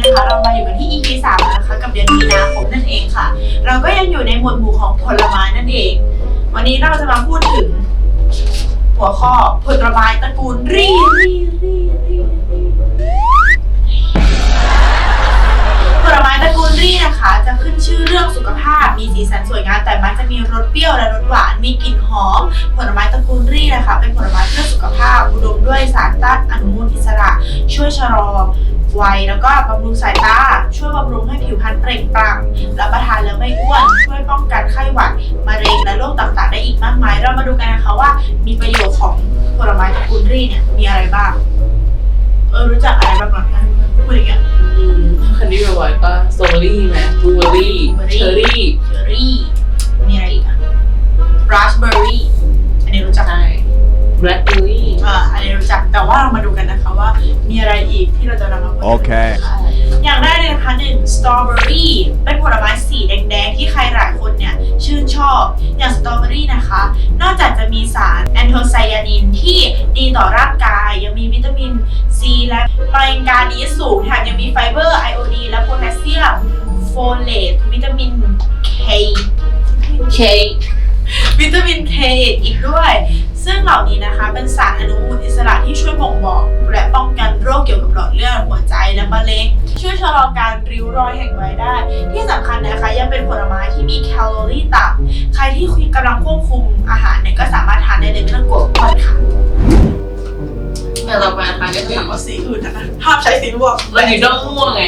นี้นะคะ เรามาอยู่กันที่ EP 3แล้วนะคะ กับเดือนมีนาคมนั่นเองค่ะ เราก็ยังอยู่ในหมวดหมู่ของผลไม้นั่นเอง วันนี้เราจะมาพูดถึง หัวข้อผลไม้ตระกูลรีรีรีรีผลไม้ตระกูลรีนะคะ ชื่อเรื่องสุขภาพ มีสีสันสวยงามแต่มักจะมีรสเปรี้ยวและรสหวาน มีกลิ่นหอม ผลไม้ตระกูลรี่นะคะ เป็นผลไม้เพื่อสุขภาพ อุดมด้วยสารต้านอนุมูลอิสระ ช่วยชะลอวัยแล้วก็บำรุงสายตา ช่วยบำรุงให้ผิวพรรณเปล่งปลั่ง รับประทานแล้วไม่อ้วน ช่วยป้องกันไข้หวัด มะเร็งและโรคต่างๆ ได้อีกมากมาย เรามาดูกันนะคะว่า มีประโยชน์ของผลไม้ตระกูลรี่เนี่ยมีอะไรบ้าง เออรู้จักอะไรบ้างก่อนนะพูดอย่างเงี้ย คันนี้บ่อยๆก็สตรอเบอรี่ไหมบลูเบอรี่ Blueberry เชอร์รี่เชอร์รี่มีอะไรอีกอะราสเบอร์รี่อันนี้รู้จักใช่แบล็คเบอร์รี่อ่าอันนี้รู้จักแต่ว่าเรามาดูกันนะคะว่า มีอะไรอีกที่เราจะนำมาพูดโอเคอย่างแรกเลยนะคะหนึ่งสตรอเบอรี่เป็นผลไม้สีแดงๆ ที่ใครหลายคนเนี่ยชื่นชอบ อย่างสตรอเบอรี่นะคะ นอกจากจะมีสารแอนโทไซยานินที่ดีต่อร่างกาย ยังมีวิตามินซีและแมงกานีสสูงแถมยังมีไฟเบอร์ไอโอดีและโพแทสเซียมโฟเลตวิตามินเคเควิตามินเคอีกด้วย ซึ่งเหล่านี้นะคะเป็นสารอนุมูลอิสระที่ช่วยบ่งบอก และป้องกันโรคเกี่ยวกับหลอดเลือดหัวใจและมะเร็ง ช่วยชะลอการริ้วรอยแห่งวัยได้ ที่สำคัญนะคะยังเป็นผลไม้ที่มีแคลอรี่ต่ำใครที่กำลังควบคุมอาหารเนี่ยก็สามารถทานได้เลยไม่ต้องกลัวอ้วนค่ะ แต่ต่อไปนะคะก็คือถามว่าสีอื่นนะคะห้ามใช้สีม่วงมันอยู่ด้อมม่วงไง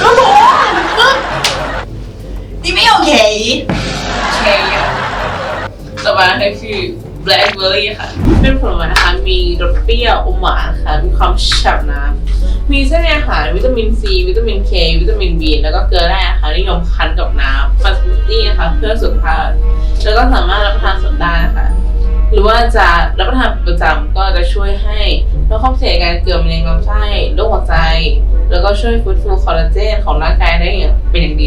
ก็บอกนี่ไม่โอเคเคต่อไปนะคะคือแบล็คเบอร์รี่ค่ะ เป็นผลไม้นะคะ มีรสเปรี้ยวอมหวานค่ะ มีความฉ่ำน้ำมีเส้นอาหารวิตามินซีวิตามินเควิตามินบีแล้วก็เกลือแร่ค่ะนิยมคั้นกับน้ำฟัสมูทตี้นะคะ เพื่อสุขภาพ แล้วก็สามารถรับประทานสดได้นะคะ หรือว่าจะรับประทานเป็นประจำก็จะช่วยให้ลดความเสี่ยงการเกิดมะเร็งลำไส้โรคหัวใจ แล้วก็ช่วยฟื้นฟูคอลลาเจนของร่างกายได้อย่างเป็นอย่างดี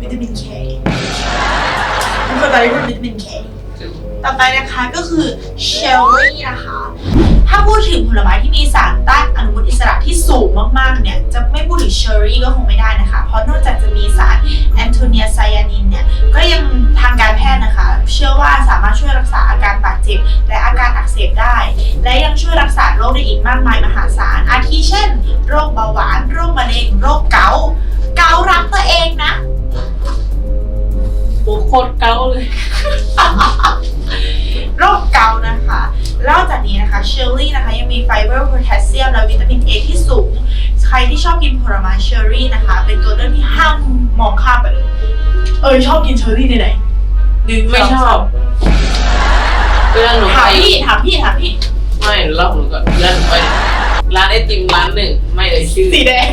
วิตามินเคทุกคนตอนนี้พูดวิตามินเคต่อไปนะคะก็คือเชลลี่นะคะ ถ้าพูดถึงผลไม้ที่มีสารต้านอนุมูลอิสระที่สูงมากๆเนี่ย จะไม่พูดถึงเชอร์รี่ก็คงไม่ได้นะคะ เพราะนอกจากจะมีสารแอนโทเนียไซยานินเนี่ย ก็ยังทางการแพทย์นะคะ เชื่อว่า เจ็บ และอาการอักเสบได้ และยังช่วยรักษาโรคได้อีกมากมายมหาศาล อาทิเช่น โรคเบาหวาน โรคมะเร็ง โรคเกาต์เกาต์รักตัวเองนะโอ้โคตรเก้าเลย โรคเกาต์นะคะนอกจากนี้นะคะเชอร์รี่นะคะยังมีไฟเบอร์โพแทสเซียมและวิตามินเอที่สูง ใครที่ชอบกินผลไม้เชอร์รี่นะคะ เป็นตัวเลือกที่ห้ามมองข้ามไปเลย เออชอบกินเชอร์รี่ในไหน หนึ่งไม่ชอบ เวลาหนูถาไปมพี่ถามพี่ถามพี่ ไม่เล่าหนูก่อนเวลาหนูไปร้านไอติมร้านหนึ่งไม่เอ่ยชื่อสีแดง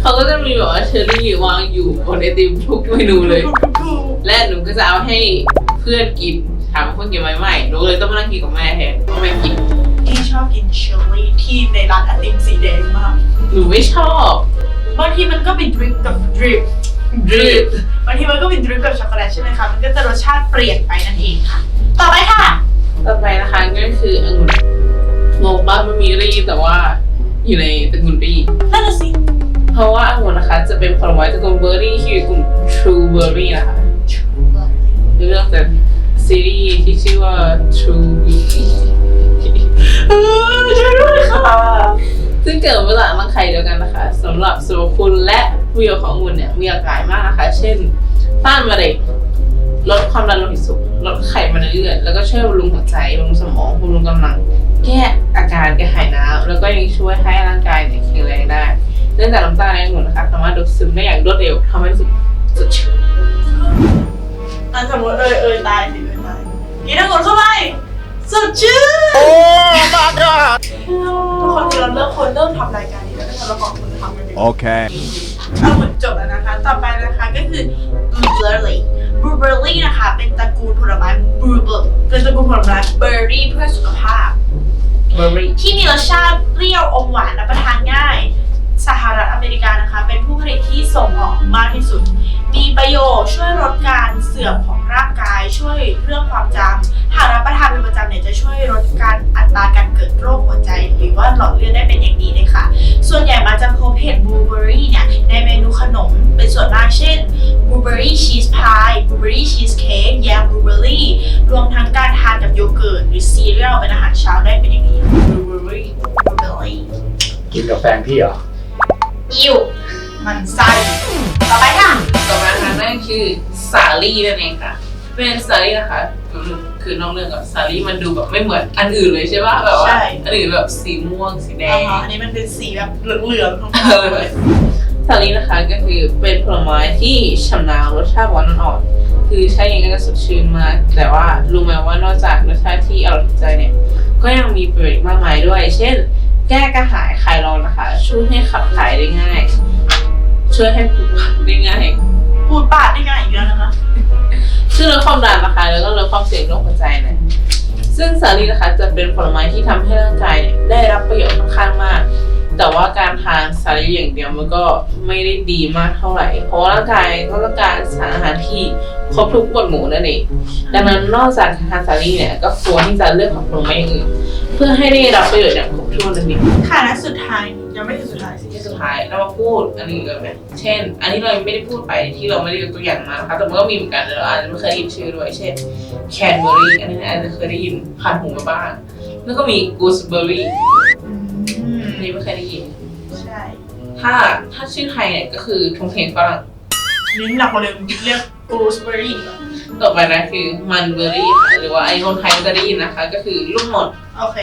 เขาก็จะมีแบบว่าเชอร์รี่วางอยู่บนไอติมทุกเมนูเลย และหนูก็จะเอาให้เพื่อนกินถามว่าเพื่อนกินไหมไม่หนูเลยต้องมานั่งกินกับแม่แทนเพราะแม่กินพี่ชอบกินเชอร์รี่ที่ในร้านไอติมสีแดงมาก หนูไม่ชอบ บางทีมันก็เป็นดริปกับดริป ดริปบางทีมันก็เป็นดริปกับช็อกโกแลตใช่ไหมคะ มันก็จะรสชาติเปลี่ยนไปนั่นเองค่ะ ต่อไปค่ะ ต่อไปนะคะก็คือองุ่นงงมากมันมีรีแต่ว่าอยู่ในตระกูลรีนั่นน่ะสิ เพราะว่าองุ่นนะคะ จะเป็นผลไม้ตระกูลเบอร์รี่ที่อยู่ในกลุ่ม True Berry นะคะเรื่องจากซีรีส์ที่ชื่อว่า True Beauty เออช่วยด้วยค่ะ ซึ่งเกิดมาจากรังไข่เดียวกันนะคะสำหรับสรรพคุณและประโยชน์ขององุ่นเนี่ยมีหลากายมากนะคะ เช่นต้านมะเร็งลดความดันโลหิตสูงลดไขมันในเลือดแล้วก็ช่วยบำรุงหัวใจบำรุงสมองบำรุงกำลัง แก้อาการกระหายน้ำแล้วก็ยังช่วยให้ร่างกายเนี่ยแข็งแรงได้เนื่องจากน้ำตาลในองุ่นนะคะสามารถดูดซึมได้อย่างรวดเร็วทำให้รู้สึกสดชื่นอันสมมติเอยเอยตายสิเอยตายกินน้ำกรดเข้าไป สดชื่น Oh my god! ทุกคนที่เราเลิกคนเริ่มทำรายการนี้แล้วก็เราขอบคุณทำกันดีกว่า Okay. เอาเหมือนจบแล้วนะคะ ต่อไปนะคะก็คือ blueberry blueberry นะคะ เป็นตระกูลผลไม้ blueberry เป็นตระกูลผลไม้ berry เพื่อสุขภาพ เบอร์รี่ที่มีรสชาติเปรี้ยวอมหวานและประทานง่าย สหรัฐอเมริกานะคะ เป็นผู้ผลิตที่ส่งออกมากที่สุด มีประโยชน์ช่วยลดการเสื่อมของร่างกาย ช่วยเรื่องความจำหากรับประทานเป็นประจำเนี่ยจะช่วยลดการอัตราการเกิดโรคหัวใจ หรือว่าหลอดเลือดได้เป็นอย่างดีเลยค่ะ ส่วนใหญ่มาจะพบเห็ดบลูเบอร์รี่เนี่ยในเมนูขนมเป็นส่วนมากเช่นบลูเบอร์รี่ชีสพายบลูเบอร์รี่ชีสเค้กแยมบลูเบอร์รี่รวมทั้งการทานกับโยเกิร์ตหรือซีเรียลเป็นอาหารเช้าได้เป็นอย่างดีบลูเบอร์รี่บลูเบอร์รี่กินกับแฟนพี่เหรอ อิวมันไส้ต่อไปค่ะ ต่อมาค่ะนั่นคือสาลี่นั่นเองค่ะ เป็นสาลี่นะคะคือนอกเรื่องกับสาลี่มันดูแบบไม่เหมือนอันอื่นเลยใช่ปะแบบว่าอันอื่นแบบสีม่วงสีแดอ๋องอันนี้มันเป็นสีแบบเหลืองๆของเออสาลี่นะคะก็คือเป็นผลไม้ที่ฉ่ำน้ำรสชาติหวานอ่อนๆคือใช้ยังไงก็สดชื่นมาก แต่ว่ารู้ไหมว่านอกจากรสชาติที่อร่อยถูกใจเนี่ย ก็ยังมีประโยชน์อีกมากมายด้วย เช่น แก้กระหายคลายร้อนนะคะ ช่วยให้ขับถ่ายได้ง่าย ช่วยให้ปลูกผักได้ง่ายปูดปาดได้ง่ายอีกแล้วนะคะ ช่วยลดความดันนะคะ แล้วก็ลดความเสี่ยงโรคหัวใจนะซึ่งสาลีนะคะจะเป็นผลไม้ที่ทำให้ร่างกายเนี่ยได้รับประโยชน์ค่อนข้างมาก แต่ว่าการทานสาลีอย่างเดียวมันก็ไม่ได้ดีมากเท่าไหร่ เพราะว่าร่างกายก็ต้องการสารอาหารที่ ครบทุกหมวดหมู่นั่นเองดังนั้นนอกจากทานสาลีเนี่ยก็ควรที่จะเลือกของผลไม้อย่างอื่นเพื่อให้ได้รับประโยชน์อย่างครบถ้วนนั่นเองค่ะและสุดท้ายยังไม่ถึงสุดท้ายสิที่สุดท้ายเรามาพูดอันนี้กันไหมเช่น อันนี้เรายังไม่ได้พูดไปที่เราไม่ได้ยกตัวอย่างมานะคะแต่มันก็มีเหมือนกันแต่เราอาจจะไม่เคยได้ยินชื่อด้วยเช่นแคนเบอรี่อันนี้อาจจะเคยได้ยินผ่านหูมาบ้างแล้วก็มีกูสเบอรี่อืมอันนี้ไม่เคยได้ยินใช่ถ้าถ้าชื่อไทยเนี่ยก็คือทงเพลงฝรั่ง ลิ้นหนักกว่าเดิมเรียกกูสเบอรี่ต่อไปนะคือมันเบอรี่ค่ะหรือว่าไอ้คนไทยก็จะได้ยินนะคะ ก็คือลูกหมดโอเค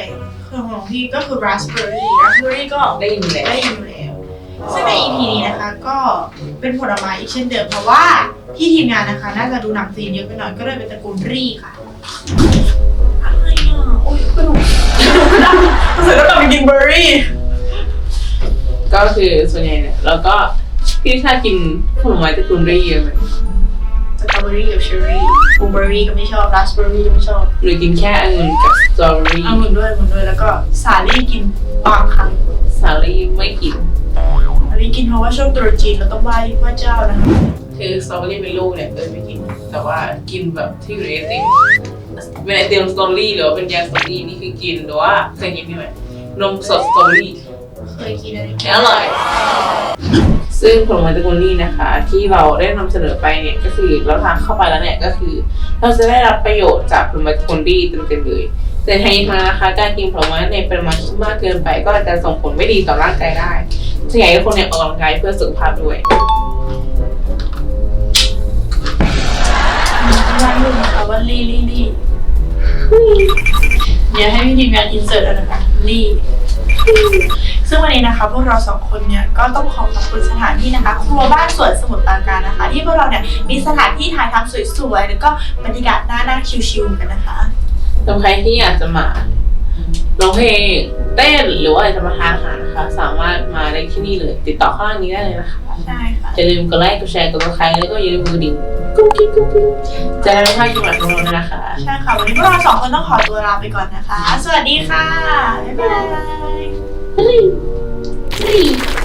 คือของพี่ก็คือราสเบอรี่ราสเบอรี่ก็ได้ยินแล้วได้ยินอยู่แล้ว ซึ่งใน EP นี้นะคะก็เป็นผลไม้อีกเช่นเดิมเพราะว่าพี่ทีมงานนะคะ น่าจะดูหนังจีนเยอะไปหน่อยก็เลยเป็นตระกูลรี่ค่ะอะไรอะโอ้ยกระดูกกระดูกภาษาก็ต้องกินเบอร์รี่ก็คือส่วนใหญ่เนี่ยเราก็ พี่ชาติกินผลไม้ตระกูลรี่เยอะไหมสตรอเบอรี่กับเชอร์รี่บลูเบอรี่ก็ไม่ชอบราสเบอรี่ก็ไม่ชอบหรือกินแค่องุ่นกับสตรอเบอรี่เอาหมุนด้วยหมุนด้วยแล้วก็สาลี่กินบางครั้งสาลี่ไม่กินสาลี่กินเพราะว่าช่วงตรุษจีนเราต้องไหว้ไหว้เจ้านะคะคือสตรอเบอรี่เป็นลูกเนี่ยเออไม่กิน แต่ว่ากินแบบที่อยู่ในไอติมเป็นไอติมสตรอเบอรี่หรือว่าเป็นยาสตรอเบอรี่นี่คือกินหรือว่าเคยกินใช่ไหมนมสดสตรอเบอรี่เคยกินอันนี้อร่อย ซึ่งผลไม้ตระกูลนี้นะคะ ที่เราได้นำเสนอไปเนี่ยก็คือเราทานเข้าไปแล้วเนี่ยก็คือ เราจะได้รับประโยชน์จากผลไม้ตระกูลนี้เต็มๆเลยแต่ทั้งนี้ทั้งนั้นนะคะการกินผลไม้ในปริมาณที่มากเกินไป ก็อาจจะส่งผลไม่ดีต่อร่างกายได้จะอยากให้คนเนี่ยออกกำลังกายเพื่อสุขภาพด้วยว่าลูกนะคะว่าลี่ลี่ลี่เดี๋ยวให้พี่ทีมงานอินเสิร์ตนะคะลี่ ซึ่งวันนี้นะคะพวกเราสองคนเนี่ยก็ต้องขอขอบคุณสถานที่นะคะครัวบ้านสวนสมุทรปราการนะคะ ที่พวกเราเนี่ยมีสถานที่ถ่ายทำสวยๆแล้วก็บรรยากาศน่านั่งชิลๆกันนะคะสำหรับใครที่อยากจะมาร้องเพลงเต้นหรือว่าอยากจะมาทานอาหารนะคะ สามารถมาได้ที่นี่เลยติดต่อข้างล่างนี้ได้เลยนะคะใช่ค่ะอย่าลืมกดไลค์กดแชร์กดติดตามแล้วก็อย่าลืมกดกระดิ่งกุ้งกิ้งกุ้งกิ้งจะได้ไม่พลาดคลิปใหม่ของเราด้วยนะคะใช่ค่ะวันนี้พวกเราสองคนต้องขอตัวลาไปก่อนนะคะ สวัสดีค่ะบ๊ายบาย 二，三。